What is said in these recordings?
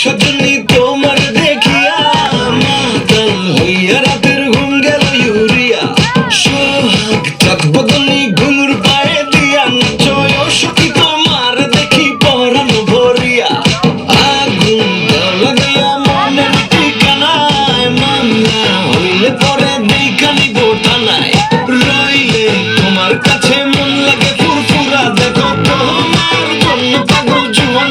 সজনী তোমার দেখিয়া মাতাল হইয়া রাতের ঘুম গেল ইউরিয়া। সোহাগ চাঁদ ঘুঙুর পায়ে দিয়া নাচয় সখী তোমার দেখি পরানো ভরিয়া। আগুন লাগাইয়া মনের ঠিকানায় মামলা হইলে পরে দেখানি গোটানায় রইলে তোমার কাছে মন লাগে ফুরফুরা, দেখো তোমার জন্য পাগল জুয়ান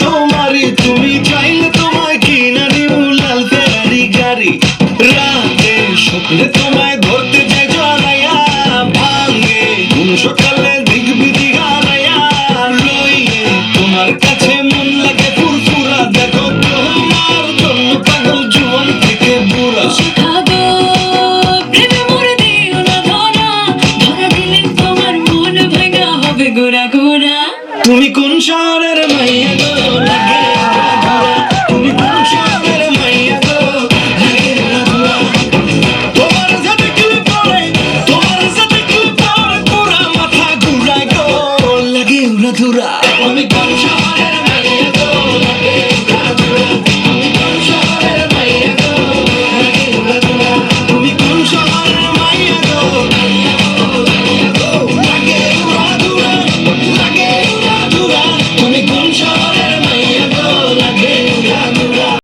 তোমারি তুমি চাইলে তোমায় কিনা লাল তোমায় ধরতে চাই ভাঙে। সকালে তুমি কোন শহরের মাইয়া গো? লাগে তুমি কোন শহরের মাইয়া গো? লাগে তোমার সাথে কি পরে, তোমার সাথে কি পরে পুরা মাথা ঘুরায় গো। লাগে উড়া ধুরা তুমি কোন শহরের